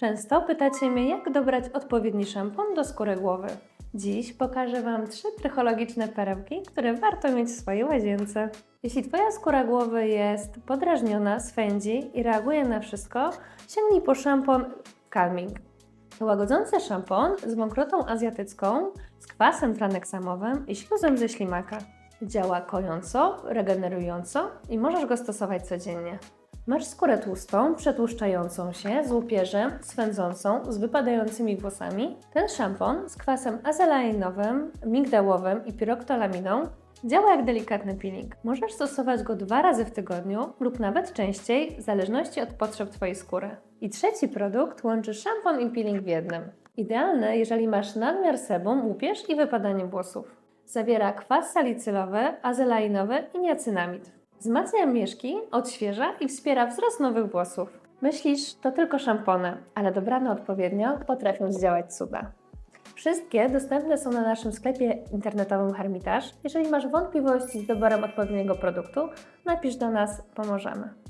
Często pytacie mnie, jak dobrać odpowiedni szampon do skóry głowy. Dziś pokażę Wam trzy trychologiczne perełki, które warto mieć w swojej łazience. Jeśli Twoja skóra głowy jest podrażniona, swędzi i reaguje na wszystko, sięgnij po szampon Calming. Łagodzący szampon z mąkrotą azjatycką, z kwasem traneksamowym i śluzem ze ślimaka. Działa kojąco, regenerująco i możesz go stosować codziennie. Masz skórę tłustą, przetłuszczającą się, z łupieżem, swędzącą, z wypadającymi włosami. Ten szampon z kwasem azelainowym, migdałowym i piroktolaminą działa jak delikatny peeling. Możesz stosować go dwa razy w tygodniu lub nawet częściej, w zależności od potrzeb Twojej skóry. I trzeci produkt łączy szampon i peeling w jednym. Idealny, jeżeli masz nadmiar sebum, łupież i wypadanie włosów. Zawiera kwas salicylowy, azelainowy i niacynamid. Wzmacnia mieszki, odświeża i wspiera wzrost nowych włosów. Myślisz, to tylko szampony, ale dobrane odpowiednio potrafią zdziałać cuda. Wszystkie dostępne są na naszym sklepie internetowym Hermitage. Jeżeli masz wątpliwości z doborem odpowiedniego produktu, napisz do nas, pomożemy.